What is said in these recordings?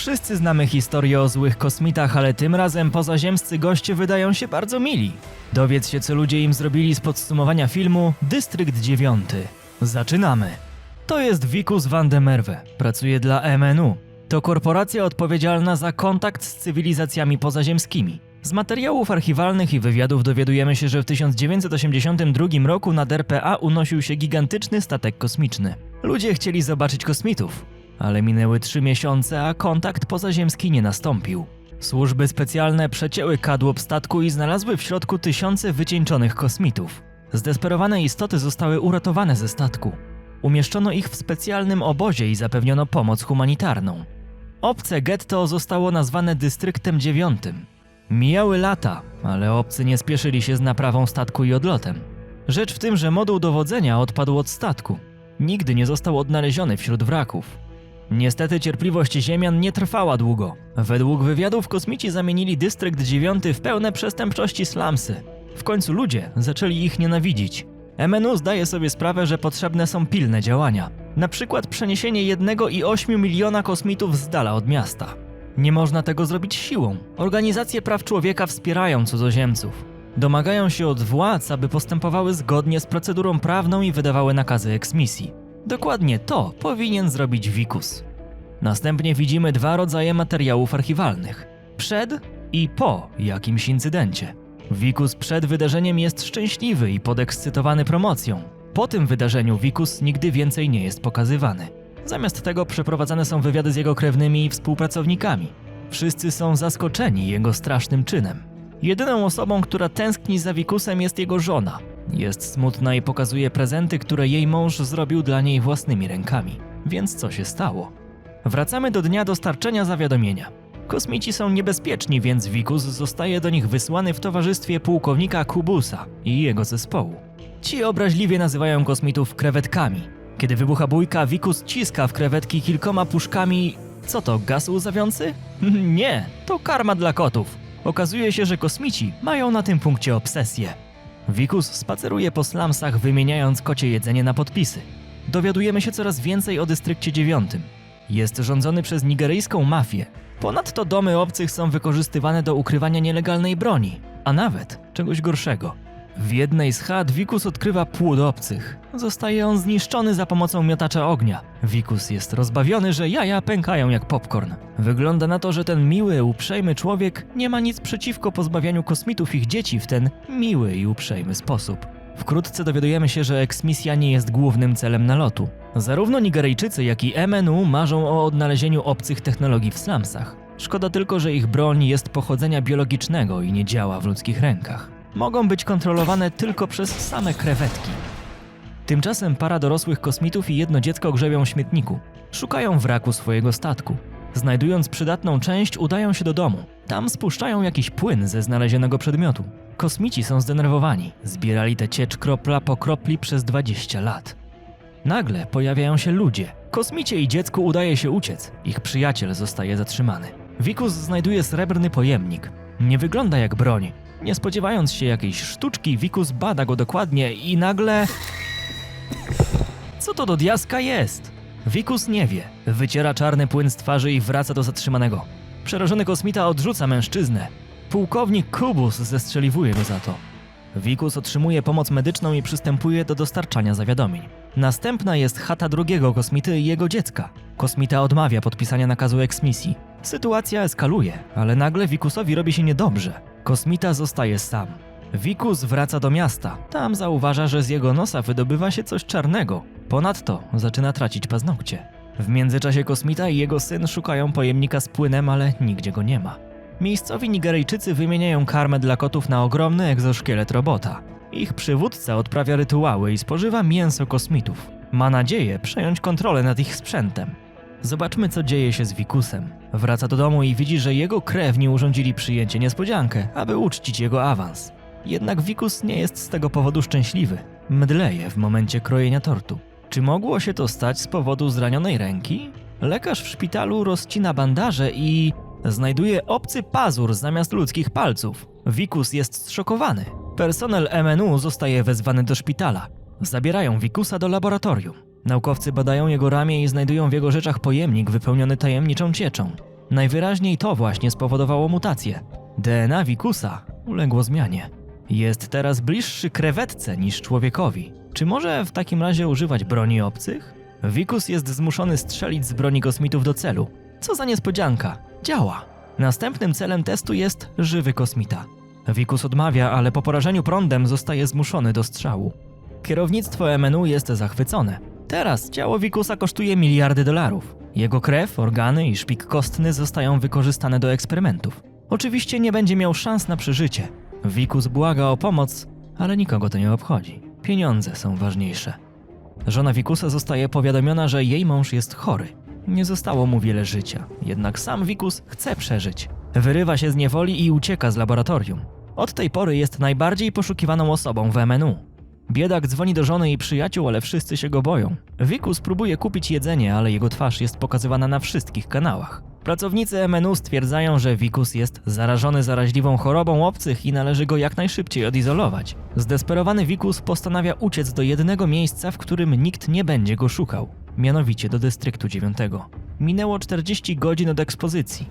Wszyscy znamy historię o złych kosmitach, ale tym razem pozaziemscy goście wydają się bardzo mili. Dowiedz się, co ludzie im zrobili z podsumowania filmu Dystrykt 9. Zaczynamy. To jest Vikus van de Merwe. Pracuje dla MNU. To korporacja odpowiedzialna za kontakt z cywilizacjami pozaziemskimi. Z materiałów archiwalnych i wywiadów dowiadujemy się, że w 1982 roku nad RPA unosił się gigantyczny statek kosmiczny. Ludzie chcieli zobaczyć kosmitów, ale minęły trzy miesiące, a kontakt pozaziemski nie nastąpił. Służby specjalne przecięły kadłub statku i znalazły w środku tysiące wycieńczonych kosmitów. Zdesperowane istoty zostały uratowane ze statku. Umieszczono ich w specjalnym obozie i zapewniono pomoc humanitarną. Obce getto zostało nazwane Dystryktem 9. Mijały lata, ale obcy nie spieszyli się z naprawą statku i odlotem. Rzecz w tym, że moduł dowodzenia odpadł od statku. Nigdy nie został odnaleziony wśród wraków. Niestety cierpliwość Ziemian nie trwała długo. Według wywiadów kosmici zamienili Dystrykt 9 w pełne przestępczości slumsy. W końcu ludzie zaczęli ich nienawidzić. MNU zdaje sobie sprawę, że potrzebne są pilne działania. Na przykład przeniesienie 1,8 miliona kosmitów z dala od miasta. Nie można tego zrobić siłą. Organizacje praw człowieka wspierają cudzoziemców. Domagają się od władz, aby postępowały zgodnie z procedurą prawną i wydawały nakazy eksmisji. Dokładnie to powinien zrobić Wikus. Następnie widzimy dwa rodzaje materiałów archiwalnych: przed i po jakimś incydencie. Wikus przed wydarzeniem jest szczęśliwy i podekscytowany promocją. Po tym wydarzeniu Wikus nigdy więcej nie jest pokazywany. Zamiast tego przeprowadzane są wywiady z jego krewnymi i współpracownikami. Wszyscy są zaskoczeni jego strasznym czynem. Jedyną osobą, która tęskni za Wikusem jest jego żona. Jest smutna i pokazuje prezenty, które jej mąż zrobił dla niej własnymi rękami. Więc co się stało? Wracamy do dnia dostarczenia zawiadomienia. Kosmici są niebezpieczni, więc Wikus zostaje do nich wysłany w towarzystwie pułkownika Kubusa i jego zespołu. Ci obraźliwie nazywają kosmitów krewetkami. Kiedy wybucha bójka, Wikus ciska w krewetki kilkoma puszkami. Co to, gaz łzawiący? Nie, to karma dla kotów. Okazuje się, że kosmici mają na tym punkcie obsesję. Wikus spaceruje po slumsach, wymieniając kocie jedzenie na podpisy. Dowiadujemy się coraz więcej o Dystrykcie 9. Jest rządzony przez nigeryjską mafię. Ponadto domy obcych są wykorzystywane do ukrywania nielegalnej broni, a nawet czegoś gorszego. W jednej z chat Wikus odkrywa płód obcych. Zostaje on zniszczony za pomocą miotacza ognia. Wikus jest rozbawiony, że jaja pękają jak popcorn. Wygląda na to, że ten miły, uprzejmy człowiek nie ma nic przeciwko pozbawianiu kosmitów ich dzieci w ten miły i uprzejmy sposób. Wkrótce dowiadujemy się, że eksmisja nie jest głównym celem nalotu. Zarówno Nigeryjczycy, jak i MNU marzą o odnalezieniu obcych technologii w slumsach. Szkoda tylko, że ich broń jest pochodzenia biologicznego i nie działa w ludzkich rękach. Mogą być kontrolowane tylko przez same krewetki. Tymczasem para dorosłych kosmitów i jedno dziecko grzebią w śmietniku. Szukają wraku swojego statku. Znajdując przydatną część, udają się do domu. Tam spuszczają jakiś płyn ze znalezionego przedmiotu. Kosmici są zdenerwowani. Zbierali tę ciecz kropla po kropli przez 20 lat. Nagle pojawiają się ludzie. Kosmicie i dziecku udaje się uciec. Ich przyjaciel zostaje zatrzymany. Wikus znajduje srebrny pojemnik. Nie wygląda jak broń. Nie spodziewając się jakiejś sztuczki, Wikus bada go dokładnie i nagle... Co to do diaska jest? Wikus nie wie. Wyciera czarny płyn z twarzy i wraca do zatrzymanego. Przerażony kosmita odrzuca mężczyznę. Pułkownik Kubus zestrzeliwuje go za to. Wikus otrzymuje pomoc medyczną i przystępuje do dostarczania zawiadomień. Następna jest chata drugiego kosmity i jego dziecka. Kosmita odmawia podpisania nakazu eksmisji. Sytuacja eskaluje, ale nagle Wikusowi robi się niedobrze. Kosmita zostaje sam. Wikus wraca do miasta. Tam zauważa, że z jego nosa wydobywa się coś czarnego. Ponadto zaczyna tracić paznokcie. W międzyczasie kosmita i jego syn szukają pojemnika z płynem, ale nigdzie go nie ma. Miejscowi Nigeryjczycy wymieniają karmę dla kotów na ogromny egzoszkielet robota. Ich przywódca odprawia rytuały i spożywa mięso kosmitów. Ma nadzieję przejąć kontrolę nad ich sprzętem. Zobaczmy, co dzieje się z Wikusem. Wraca do domu i widzi, że jego krewni urządzili przyjęcie niespodziankę, aby uczcić jego awans. Jednak Wikus nie jest z tego powodu szczęśliwy. Mdleje w momencie krojenia tortu. Czy mogło się to stać z powodu zranionej ręki? Lekarz w szpitalu rozcina bandaże i znajduje obcy pazur zamiast ludzkich palców. Wikus jest zszokowany. Personel MNU zostaje wezwany do szpitala. Zabierają Wikusa do laboratorium. Naukowcy badają jego ramię i znajdują w jego rzeczach pojemnik wypełniony tajemniczą cieczą. Najwyraźniej to właśnie spowodowało mutację. DNA Wikusa uległo zmianie. Jest teraz bliższy krewetce niż człowiekowi. Czy może w takim razie używać broni obcych? Wikus jest zmuszony strzelić z broni kosmitów do celu. Co za niespodzianka! Działa! Następnym celem testu jest żywy kosmita. Wikus odmawia, ale po porażeniu prądem zostaje zmuszony do strzału. Kierownictwo MNU jest zachwycone. Teraz ciało Wikusa kosztuje miliardy dolarów. Jego krew, organy i szpik kostny zostają wykorzystane do eksperymentów. Oczywiście nie będzie miał szans na przeżycie. Wikus błaga o pomoc, ale nikogo to nie obchodzi. Pieniądze są ważniejsze. Żona Wikusa zostaje powiadomiona, że jej mąż jest chory. Nie zostało mu wiele życia, jednak sam Wikus chce przeżyć. Wyrywa się z niewoli i ucieka z laboratorium. Od tej pory jest najbardziej poszukiwaną osobą w MNU. Biedak dzwoni do żony i przyjaciół, ale wszyscy się go boją. Wikus próbuje kupić jedzenie, ale jego twarz jest pokazywana na wszystkich kanałach. Pracownicy MNU stwierdzają, że Wikus jest zarażony zaraźliwą chorobą obcych i należy go jak najszybciej odizolować. Zdesperowany Wikus postanawia uciec do jednego miejsca, w którym nikt nie będzie go szukał, mianowicie do dystryktu 9. Minęło 40 godzin od ekspozycji.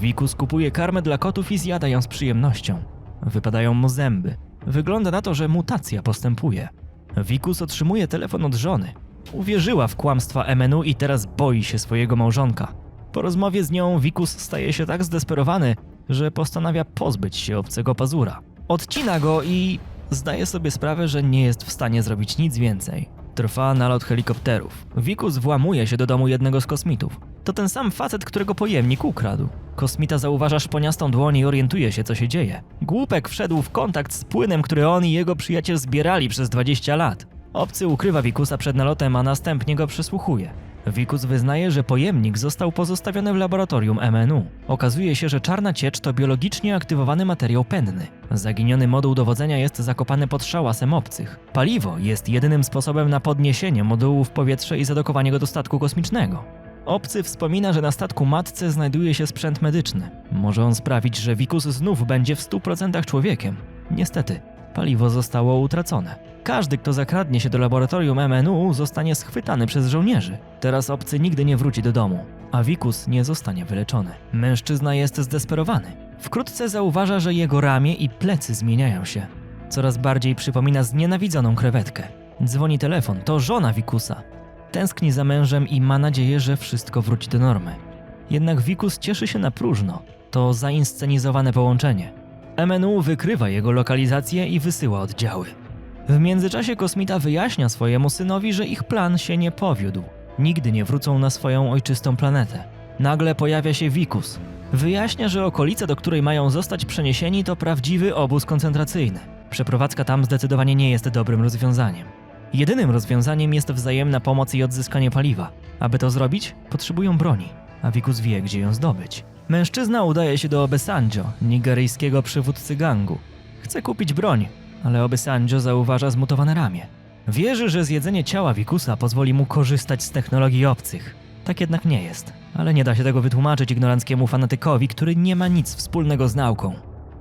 Wikus kupuje karmę dla kotów i zjada ją z przyjemnością. Wypadają mu zęby. Wygląda na to, że mutacja postępuje. Wikus otrzymuje telefon od żony. Uwierzyła w kłamstwa MNU i teraz boi się swojego małżonka. Po rozmowie z nią Wikus staje się tak zdesperowany, że postanawia pozbyć się obcego pazura. Odcina go i zdaje sobie sprawę, że nie jest w stanie zrobić nic więcej. Trwa nalot helikopterów. Wikus włamuje się do domu jednego z kosmitów. To ten sam facet, którego pojemnik ukradł. Kosmita zauważa szponiastą dłoń i orientuje się, co się dzieje. Głupek wszedł w kontakt z płynem, który on i jego przyjaciel zbierali przez 20 lat. Obcy ukrywa Wikusa przed nalotem, a następnie go przesłuchuje. Wikus wyznaje, że pojemnik został pozostawiony w laboratorium MNU. Okazuje się, że czarna ciecz to biologicznie aktywowany materiał penny. Zaginiony moduł dowodzenia jest zakopany pod szałasem obcych. Paliwo jest jedynym sposobem na podniesienie modułu w powietrze i zadokowanie go do statku kosmicznego. Obcy wspomina, że na statku matce znajduje się sprzęt medyczny. Może on sprawić, że Wikus znów będzie w 100% człowiekiem. Niestety, paliwo zostało utracone. Każdy, kto zakradnie się do laboratorium MNU, zostanie schwytany przez żołnierzy. Teraz obcy nigdy nie wróci do domu, a Wikus nie zostanie wyleczony. Mężczyzna jest zdesperowany. Wkrótce zauważa, że jego ramię i plecy zmieniają się. Coraz bardziej przypomina znienawidzoną krewetkę. Dzwoni telefon, to żona Wikusa. Tęskni za mężem i ma nadzieję, że wszystko wróci do normy. Jednak Wikus cieszy się na próżno. To zainscenizowane połączenie. MNU wykrywa jego lokalizację i wysyła oddziały. W międzyczasie kosmita wyjaśnia swojemu synowi, że ich plan się nie powiódł. Nigdy nie wrócą na swoją ojczystą planetę. Nagle pojawia się Wikus. Wyjaśnia, że okolica, do której mają zostać przeniesieni, to prawdziwy obóz koncentracyjny. Przeprowadzka tam zdecydowanie nie jest dobrym rozwiązaniem. Jedynym rozwiązaniem jest wzajemna pomoc i odzyskanie paliwa. Aby to zrobić, potrzebują broni, a Wikus wie, gdzie ją zdobyć. Mężczyzna udaje się do Obesanjo, nigeryjskiego przywódcy gangu. Chce kupić broń, ale Obesanjo zauważa zmutowane ramię. Wierzy, że zjedzenie ciała Wikusa pozwoli mu korzystać z technologii obcych. Tak jednak nie jest, ale nie da się tego wytłumaczyć ignoranckiemu fanatykowi, który nie ma nic wspólnego z nauką.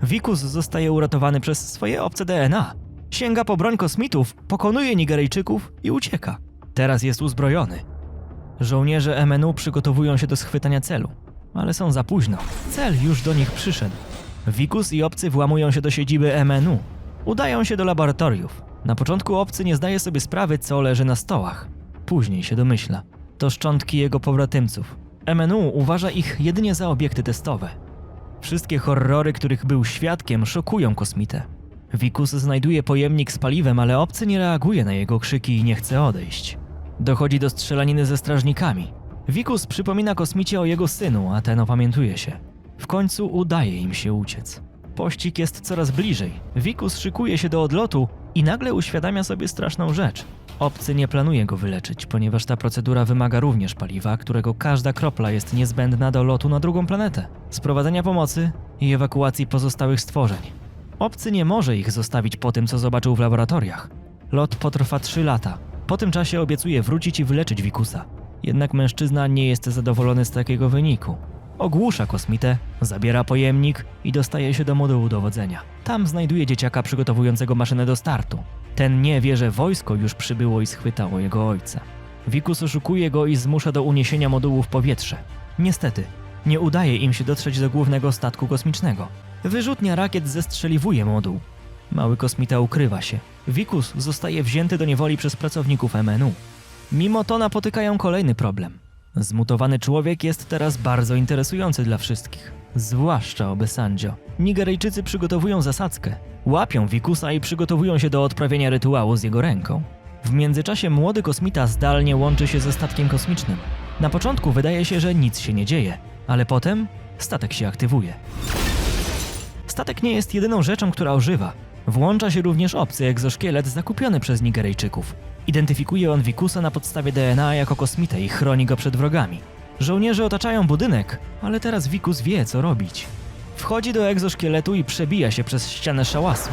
Wikus zostaje uratowany przez swoje obce DNA. Sięga po broń kosmitów, pokonuje Nigeryjczyków i ucieka. Teraz jest uzbrojony. Żołnierze MNU przygotowują się do schwytania celu, ale są za późno. Cel już do nich przyszedł. Wikus i obcy włamują się do siedziby MNU. Udają się do laboratoriów. Na początku obcy nie zdaje sobie sprawy, co leży na stołach. Później się domyśla. To szczątki jego pobratymców. MNU uważa ich jedynie za obiekty testowe. Wszystkie horrory, których był świadkiem, szokują kosmitę. Wikus znajduje pojemnik z paliwem, ale obcy nie reaguje na jego krzyki i nie chce odejść. Dochodzi do strzelaniny ze strażnikami. Wikus przypomina kosmicie o jego synu, a ten opamiętuje się. W końcu udaje im się uciec. Pościg jest coraz bliżej. Wikus szykuje się do odlotu i nagle uświadamia sobie straszną rzecz. Obcy nie planuje go wyleczyć, ponieważ ta procedura wymaga również paliwa, którego każda kropla jest niezbędna do lotu na drugą planetę, sprowadzenia pomocy i ewakuacji pozostałych stworzeń. Obcy nie może ich zostawić po tym, co zobaczył w laboratoriach. Lot potrwa 3 lata. Po tym czasie obiecuje wrócić i wyleczyć Wikusa. Jednak mężczyzna nie jest zadowolony z takiego wyniku. Ogłusza kosmitę, zabiera pojemnik i dostaje się do modułu dowodzenia. Tam znajduje dzieciaka przygotowującego maszynę do startu. Ten nie wie, że wojsko już przybyło i schwytało jego ojca. Wikus oszukuje go i zmusza do uniesienia modułu w powietrze. Niestety, Nie udaje im się dotrzeć do głównego statku kosmicznego. Wyrzutnia rakiet zestrzeliwuje moduł. Mały kosmita ukrywa się. Wikus zostaje wzięty do niewoli przez pracowników MNU. Mimo to napotykają kolejny problem. Zmutowany człowiek jest teraz bardzo interesujący dla wszystkich, zwłaszcza Obesandzio. Nigeryjczycy przygotowują zasadzkę, łapią Wikusa i przygotowują się do odprawienia rytuału z jego ręką. W międzyczasie młody kosmita zdalnie łączy się ze statkiem kosmicznym. Na początku wydaje się, że nic się nie dzieje, ale potem statek się aktywuje. Statek nie jest jedyną rzeczą, która ożywa. Włącza się również obcy egzoszkielet zakupiony przez Nigeryjczyków. Identyfikuje on Wikusa na podstawie DNA jako kosmitę i chroni go przed wrogami. Żołnierze otaczają budynek, ale teraz Wikus wie, co robić. Wchodzi do egzoszkieletu i przebija się przez ścianę szałasu.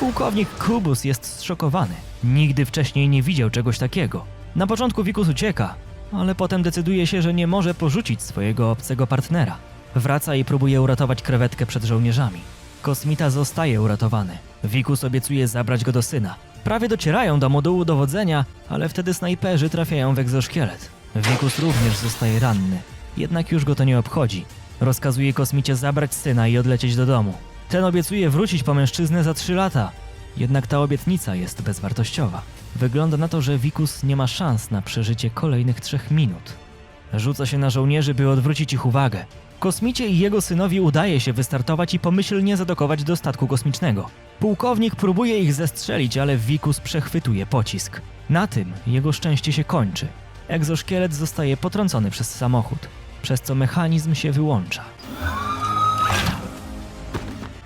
Pułkownik Kubus jest zszokowany. Nigdy wcześniej nie widział czegoś takiego. Na początku Wikus ucieka, ale potem decyduje się, że nie może porzucić swojego obcego partnera. Wraca i próbuje uratować krewetkę przed żołnierzami. Kosmita zostaje uratowany. Wikus obiecuje zabrać go do syna. Prawie docierają do modułu dowodzenia, ale wtedy snajperzy trafiają w egzoszkielet. Wikus również zostaje ranny, jednak już go to nie obchodzi. Rozkazuje kosmicie zabrać syna i odlecieć do domu. Ten obiecuje wrócić po mężczyznę za trzy lata, jednak ta obietnica jest bezwartościowa. Wygląda na to, że Wikus nie ma szans na przeżycie kolejnych trzech minut. Rzuca się na żołnierzy, by odwrócić ich uwagę. Kosmicie i jego synowi udaje się wystartować i pomyślnie zadokować do statku kosmicznego. Pułkownik próbuje ich zestrzelić, ale Wikus przechwytuje pocisk. Na tym jego szczęście się kończy. Egzoszkielet zostaje potrącony przez samochód, przez co mechanizm się wyłącza.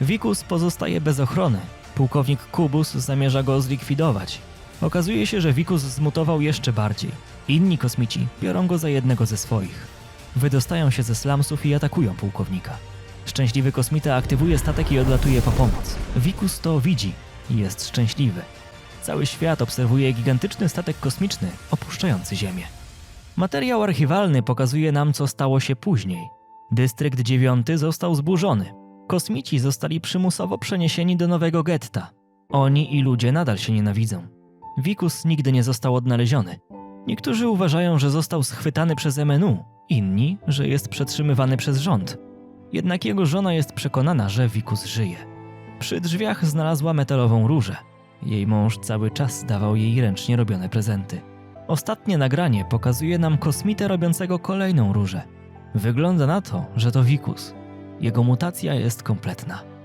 Wikus pozostaje bez ochrony. Pułkownik Kubus zamierza go zlikwidować. Okazuje się, że Wikus zmutował jeszcze bardziej. Inni kosmici biorą go za jednego ze swoich. Wydostają się ze slumsów i atakują pułkownika. Szczęśliwy kosmita aktywuje statek i odlatuje po pomoc. Wikus to widzi i jest szczęśliwy. Cały świat obserwuje gigantyczny statek kosmiczny opuszczający Ziemię. Materiał archiwalny pokazuje nam, co stało się później. Dystrykt 9 został zburzony. Kosmici zostali przymusowo przeniesieni do nowego getta. Oni i ludzie nadal się nienawidzą. Wikus nigdy nie został odnaleziony. Niektórzy uważają, że został schwytany przez MNU, inni, że jest przetrzymywany przez rząd. Jednak jego żona jest przekonana, że Wikus żyje. Przy drzwiach znalazła metalową różę. Jej mąż cały czas dawał jej ręcznie robione prezenty. Ostatnie nagranie pokazuje nam kosmitę robiącego kolejną różę. Wygląda na to, że to Wikus. Jego mutacja jest kompletna.